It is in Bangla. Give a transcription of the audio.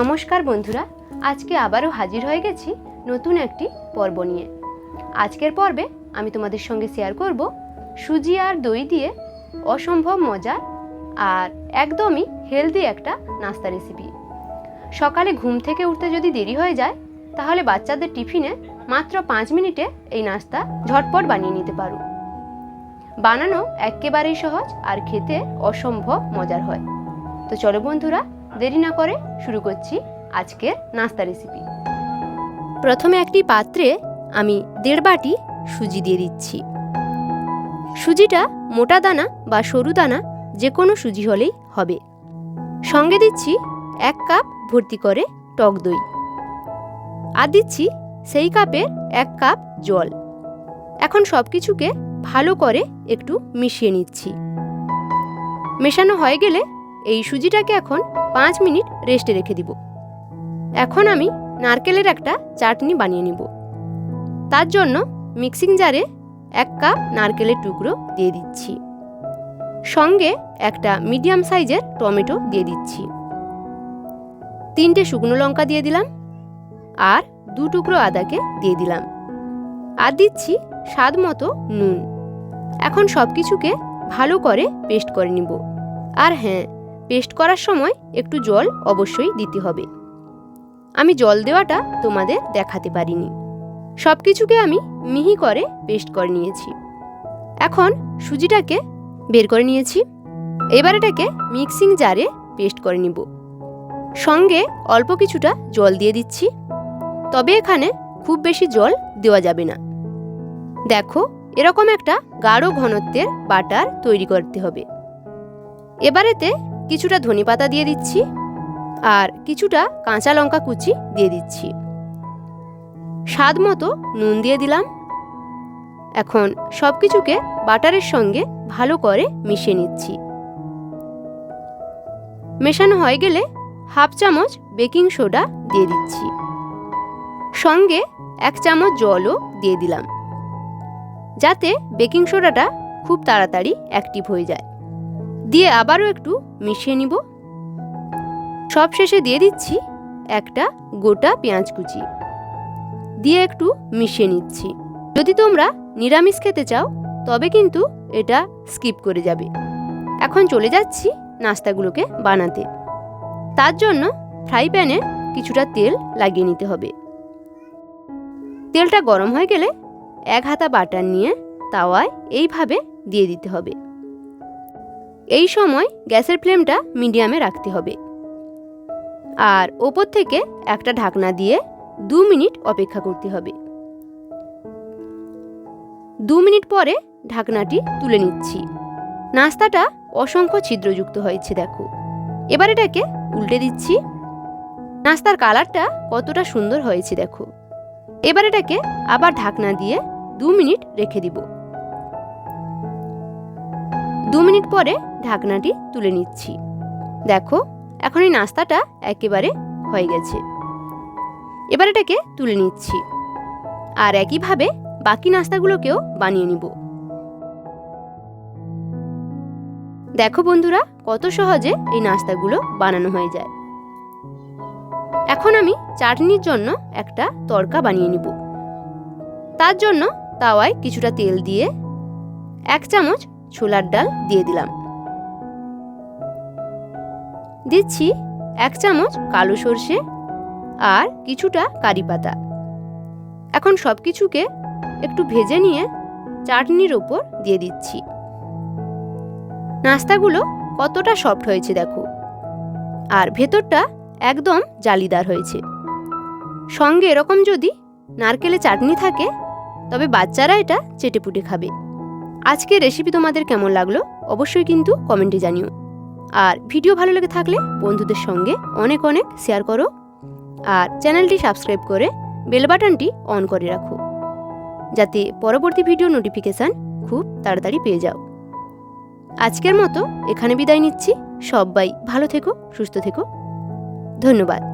নমস্কার বন্ধুরা, আজকে আবারও হাজির হয়ে গেছি নতুন একটি পর্ব নিয়ে। আজকের পর্বে আমি তোমাদের সঙ্গে শেয়ার করব সুজি আর দই দিয়ে অসম্ভব মজার আর একদমই হেলদি একটা নাস্তা রেসিপি সকালে ঘুম থেকে উঠতে যদি দেরি হয়ে যায়, তাহলে বাচ্চাদের টিফিনে মাত্র পাঁচ মিনিটে এই নাস্তা ঝটপট বানিয়ে নিতে পারো। বানানো একেবারেই সহজ আর খেতে অসম্ভব মজার হয়। তো চলো বন্ধুরা দেরি না করে শুরু করছি আজকের নাস্তা রেসিপি প্রথমে একটি পাত্রে আমি দেড় বাটি সুজি দিয়ে দিচ্ছি। সুজিটা মোটা দানা বা সরু দানা যে কোনো সুজি হলেই হবে। সঙ্গে দিচ্ছি এক কাপ ভর্তি করে টক দই। আর দিচ্ছি সেই কাপের এক কাপ জল। এখন সব কিছুকে ভালো করে একটু মিশিয়ে নিচ্ছি। মেশানো হয়ে গেলে এই সুজিটাকে এখন পাঁচ মিনিট রেস্টে রেখে দিব। এখন আমি নারকেলের একটা চাটনি বানিয়ে নিব। তার জন্য মিক্সিং জারে এক কাপ নারকেলের টুকরো দিয়ে দিচ্ছি। সঙ্গে একটা মিডিয়াম সাইজের টমেটো দিয়ে দিচ্ছি। তিনটে শুকনো লঙ্কা দিয়ে দিলাম আর দু টুকরো আদাকে দিয়ে দিলাম। আর দিচ্ছি স্বাদ মতো নুন। এখন সব কিছুকে ভালো করে পেস্ট করে নিব। আর হ্যাঁ পেস্ট করার সময় একটু জল অবশ্যই দিতে হবে। আমি জল দেওয়াটা তোমাদের দেখাতে পারিনি। সব কিছুকে আমি মিহি করে পেস্ট করে নিয়েছি। এখন সুজিটাকে বের করে নিয়েছি। এবার এটাকে মিক্সিং জারে পেস্ট করে নিব। সঙ্গে অল্প কিছুটা জল দিয়ে দিচ্ছি। তবে এখানে খুব বেশি জল দেওয়া যাবে না। দেখো, এরকম একটা গাঢ় ঘনত্বের বাটার তৈরি করতে হবে। এবারেতে কিছুটা ধনে পাতা দিয়ে দিচ্ছি আর কিছুটা কাঁচা লঙ্কা কুচি দিয়ে দিচ্ছি। স্বাদ মতো নুন দিয়ে দিলাম। এখন সব কিছুকে বাটারের সঙ্গে ভালো করে মিশিয়ে নিচ্ছি। মেশানো হয়ে গেলে হাফ চামচ বেকিং সোডা দিয়ে দিচ্ছি। সঙ্গে এক চামচ জলও দিয়ে দিলাম। যাতে বেকিং সোডাটা খুব তাড়াতাড়ি অ্যাক্টিভ হয়ে যায়। দিয়ে আবারও একটু মিশিয়ে নিব। সব শেষে দিয়ে দিচ্ছি একটা গোটা পেঁয়াজ কুচি। দিয়ে একটু মিশিয়ে নিচ্ছি। যদি তোমরা নিরামিষ খেতে চাও, তবে কিন্তু এটা স্কিপ করে যাবে। এখন চলে যাচ্ছি নাস্তাগুলোকে বানাতে। তার জন্য ফ্রাই প্যানে কিছুটা তেল লাগিয়ে নিতে হবে। তেলটা গরম হয়ে গেলে এক হাতা বাটার নিয়ে তাওয়ায় এইভাবে দিয়ে দিতে হবে। এই সময় গ্যাসের ফ্লেমটা মিডিয়ামে রাখতে হবে। আর ওপর থেকে একটা ঢাকনা দিয়ে দু মিনিট অপেক্ষা করতে হবে। দু মিনিট পরে ঢাকনাটি তুলে নিচ্ছি। নাস্তাটা অসংখ্য ছিদ্রযুক্ত হয়েছে, দেখো। এবার এটাকে উল্টে দিচ্ছি। নাস্তার কালারটা কতটা সুন্দর হয়েছে, দেখো। এবার এটাকে আবার ঢাকনা দিয়ে দু মিনিট রেখে দিব। দু মিনিট পরে ঢাকনাটি তুলে নিচ্ছি। দেখো, এখন এই নাস্তাটা একেবারে হয়ে গেছে। এবার এটাকে তুলে নিচ্ছি আর একইভাবে বাকি নাস্তাগুলোকেও বানিয়ে নিব। দেখো বন্ধুরা, কত সহজে এই নাস্তাগুলো বানানো হয়ে যায়। এখন আমি চাটনির জন্য একটা তড়কা বানিয়ে নিব। তার জন্য তাওয়ায় কিছুটা তেল দিয়ে এক চামচ ছোলার ডাল দিয়ে দিলাম। দিচ্ছি এক চামচ কালো সর্ষে আর কিছুটা কারি পাতা। এখন সব কিছুকে একটু ভেজে নিয়ে চাটনির ওপর দিয়ে দিচ্ছি। নাস্তাগুলো কতটা সফট হয়েছে দেখো। আর ভেতরটা একদম জালিদার হয়েছে। সঙ্গে এরকম যদি নারকেলে চাটনি থাকে, তবে বাচ্চারা এটা চেটেপুটে খাবে। আজকের রেসিপি তোমাদের কেমন লাগল? অবশ্যই কিন্তু কমেন্টে জানিও। আর ভিডিও ভালো লেগে থাকলে বন্ধুদের সঙ্গে অনেক অনেক শেয়ার করো। আর চ্যানেলটি সাবস্ক্রাইব করে বেল বাটনটি অন করে রাখো। যাতে পরবর্তী ভিডিও নোটিফিকেশান খুব তাড়াতাড়ি পেয়ে যাও। আজকের মতো এখানে বিদায় নিচ্ছি। সবাই ভালো থেকো, সুস্থ থেকো। ধন্যবাদ।